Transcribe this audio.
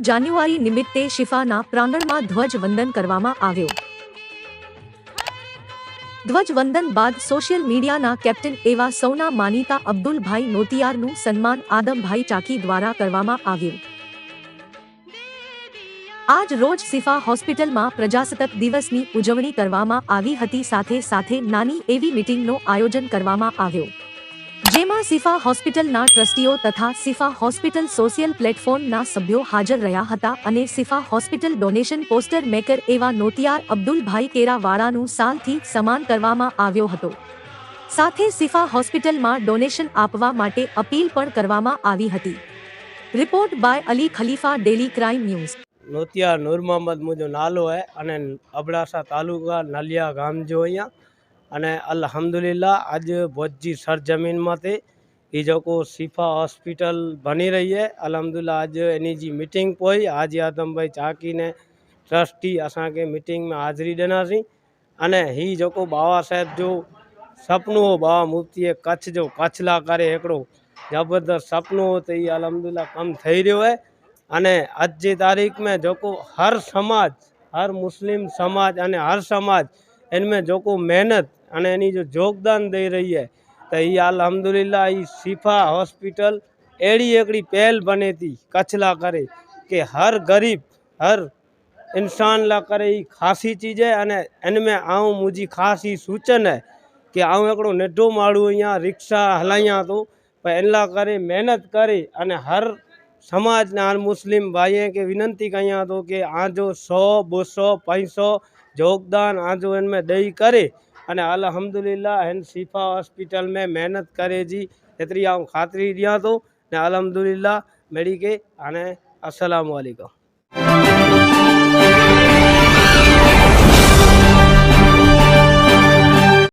જાન્યુઆરી નિમિત્તે શિફાના પ્રાંગણમાં ધ્વજવંદન કરવામાં આવ્યો. ધ્વજવંદન બાદ સોશિયલ મીડિયાના કેપ્ટન એવા સૌના માનીતા અબ્દુલભાઈ નોતિયારનું સન્માન આદમભાઈ ચાકી દ્વારા કરવામાં આવ્યું. આજ રોજ સિફા હોસ્પિટલમાં પ્રજાસત્તાક દિવસની ઉજવણી કરવામાં આવી હતી. સાથે સાથે નાની એવી મીટિંગનો આયોજન કરવામાં આવ્યો. જેમાં સિફા હોસ્પિટલના ટ્રસ્ટીઓ તથા સિફા હોસ્પિટલ સોશિયલ પ્લેટફોર્મના સભ્યો હાજર રહ્યા હતા અને Shifa hospital donation poster maker એવા નોતિયાર અબ્દુલભાઈ કેરાવાળાનું સાલથી સમાન કરવામાં આવ્યો હતો. સાથે સિફા હોસ્પિટલમાં ડોનેશન આપવા માટે અપીલ પણ કરવામાં આવી હતી. Report by Ali Khalifa, daily crime news. Notiya Noor Mohammad મુજબ નાલો હે અને અબડાસા તાલુકા નલિયા ગામ જો અહીંયા અને અલહમદુલિલ્લા આજ ભોજી સરજમીનમાંથી એ લોકો શિફા હોસ્પિટલ બની રહી છે અલહમદુલિલ્લા આજ એની જે મિટિંગ પોઈ. આજે આતમભાઈ ચાકીને ટ્રસ્ટી અસાંखे મિટિંગમાં હાજરી ॾिनासीं અને ही जेको बाबा साहिब जो सपनो हो बाबा मुफ्तीअ कच्छ जो कच्छ लाइ करे हिकिड़ो ज़बरदस्त सपनो हो त इहा अलहमदिल्ला कमु થઈ રહ્યો है અને આજની તારીખ में जेको हर समाज हर मुस्लिम समाज અને हर સમાજ એનમે જોકો મહેનત અને એની જો યોગદાન દઈ રહી હે, તો એ અલહમદુલિલ્લા એ શિફા હોસ્પિટલ એડી એકડી પહેલ બની હતી કચ્છલા કરે, કે હર ગરીબ, હર ઇન્સાન લા કરે એ ખાસી ચીજ હે અને એનમે આઉં મુજી ખાસી સૂચન હે, કે આઉં એકડો નેઢો માળું અહીંયા રિક્ષા હલાયા તો, પણ એલા કરે મહેનત કરી અને હર સમાજના મુસ્લિમ ભાઈએ કે વિનંતી કહ્યા તો કે આજો સો, બસો, પાંચસો योगदान आजो इनमें ॾेई करे अने अलहमदिल्ला हिन शिफ़ा हॉस्पिटल में महिनत करे जी एतिरी आऊं ख़ातिरी ॾियां थो ने अलहमदिल्ला मेरी के हाणे अस्सलाम वालेकुम